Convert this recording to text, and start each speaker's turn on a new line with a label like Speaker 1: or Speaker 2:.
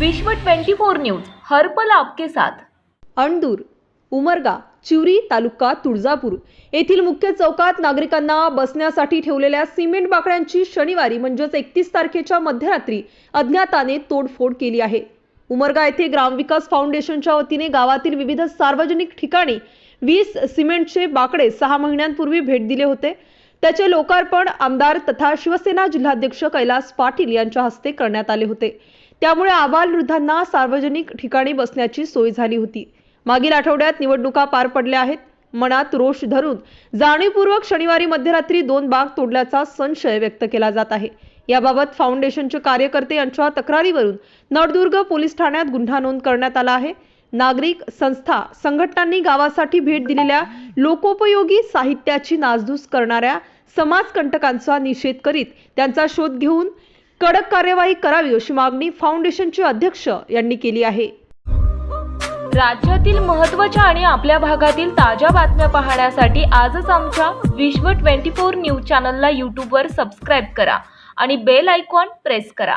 Speaker 1: विश्व 24 न्यूज हर्पल आपके साथ.
Speaker 2: अणदूर उमरगा चिवरी तालुका तुळजापूर येथील मुख्य चौकात नागरिकांना बसण्यासाठी ठेवलेल्या सिमेंट बाकड्यांची शनिवारी म्हणजेच एकतीस तारखेच्या मध्यरात्री अज्ञाताने तोडफोड केली आहे. उमरगा येथे ग्रामविकास फाउंडेशनच्या वतीने गावातील विविध सार्वजनिक ठिकाणी वीस सिमेंटचे बाकडे सहा महिन्यांपूर्वी भेट दिले होते. त्याचे लोकार्पण आमदार तथा शिवसेना जिल्हाध्यक्ष कैलास पाटील यांच्या हस्ते करण्यात आले होते. त्यामुळे आबालवृद्धांना सार्वजनिक ठिकाणी बसण्याची सोय झाली होती. मागील आठवड्यात निवडणुका पार पडल्या आहेत. मनात रोष धरून जाणीवपूर्वक शनिवारी मध्यरात्री दोन बाग तोडल्याचा संशय व्यक्त केला जात आहे. याबाबत फाउंडेशनचे कार्यकर्ते यांच्या तक्रारीवरून नळदुर्ग पोलीस ठाण्यात गुन्हा नोंद करण्यात आला आहे. नागरिक संस्था संघटनांनी गावासाठी भेट दिलेल्या लोकोपयोगी साहित्याची नासधूस करणाऱ्या समाजकंटकांचा निषेध करीत त्यांचा शोध घेऊन कडक कार्यवाही करावी अशी मागणी फाउंडेशनचे अध्यक्ष यांनी केली आहे.
Speaker 1: राज्यातील महत्त्वाच्या आणि आपल्या भागातील ताज्या बातम्या पाहण्यासाठी आजच आमच्या विश्व 24 न्यूज चॅनलला यूट्यूबवर सबस्क्राईब करा आणि बेल आयकॉन प्रेस करा.